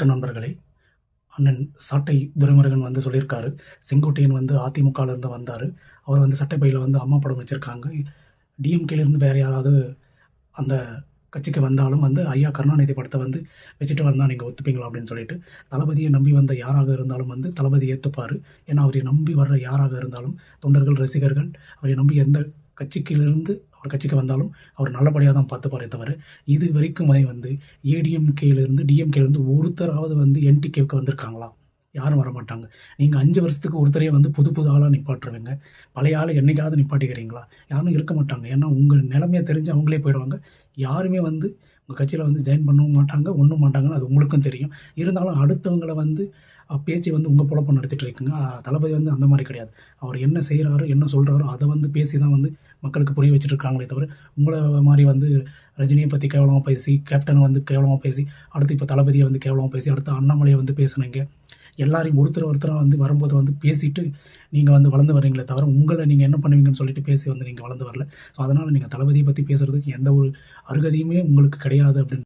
வணக்கம் நண்பர்களே. அண்ணன் சாட்டை துரைமுருகன் வந்து சொல்லியிருக்காரு. செங்கோட்டையன் வந்து அதிமுகலேருந்து வந்தார். அவர் வந்து சட்டைப்பையில் வந்து அம்மா படம் வச்சுருக்காங்க. டிஎம்கேலேருந்து வேறு யாராவது அந்த கட்சிக்கு வந்தாலும் வந்து ஐயா கருணாநிதி படத்தை வந்து வச்சுட்டு வந்தால் நீங்கள் ஒத்துப்பீங்களா அப்படின்னு சொல்லிட்டு தளபதியை நம்பி வந்த யாராக இருந்தாலும் வந்து தளபதி ஏற்றுப்பார் ஏன்னா அவரை நம்பி வர்ற யாராக இருந்தாலும் தொண்டர்கள் ரசிகர்கள் அவரை நம்பி எந்த கட்சிக்கிலிருந்து அவர் கட்சிக்கு வந்தாலும் அவர் நல்லபடியாக தான் பார்த்துப்பாரே தவிர இது வரைக்கும் வந்து ஏடிஎம்கேலேருந்து டிஎம்கேலேருந்து ஒருத்தராவது வந்து என்டிகேவுக்கு வந்திருக்காங்களா? யாரும் வர மாட்டாங்க நீங்கள் அஞ்சு வருஷத்துக்கு ஒருத்தரையே வந்து புது புது ஆளாக நிப்பாட்டுருவீங்க பழைய ஆள் என்னைக்காவது நிப்பாட்டிக்கிறீங்களா? யாரும் இருக்க மாட்டாங்க. ஏன்னா உங்கள் நிலைமையை தெரிஞ்சு அவங்களே போயிடுவாங்க. யாருமே வந்து உங்கள் கட்சியில் வந்து ஜாயின் பண்ணவும் மாட்டாங்க ஒன்றும் மாட்டாங்கன்னு அது உங்களுக்கும் தெரியும். இருந்தாலும் அடுத்தவங்களை வந்து பேச்சு வந்து உங்கள் பொழப்பம் நடத்திட்டு இருக்குங்க. தளபதி வந்து அந்த மாதிரி கிடையாது. அவர் என்ன செய்கிறாரோ என்ன சொல்கிறாரோ அதை வந்து பேசி தான் வந்து மக்களுக்கு புரிய வச்சுட்டு இருக்காங்களே தவிர உங்களை மாதிரி வந்து ரஜினியை பற்றி கேவலமாக பேசி கேப்டனை வந்து கேவலமாக பேசி அடுத்து இப்போ தளபதியை வந்து கேவலமாக பேசி அடுத்து அண்ணாமலையை வந்து பேசுனீங்க. எல்லாரையும் ஒருத்தர் ஒருத்தராக வந்து வரும்போது வந்து பேசிட்டு நீங்கள் வந்து வளர்ந்து வர்றீங்களே தவிர உங்களை நீங்கள் என்ன பண்ணுவீங்கன்னு சொல்லிட்டு பேசி வந்து நீங்கள் வளர்ந்து வரல. ஸோ அதனால் நீங்கள் தளபதியை பற்றி பேசுகிறதுக்கு எந்த ஒரு அருகதையுமே உங்களுக்கு கிடையாது அப்படின்னு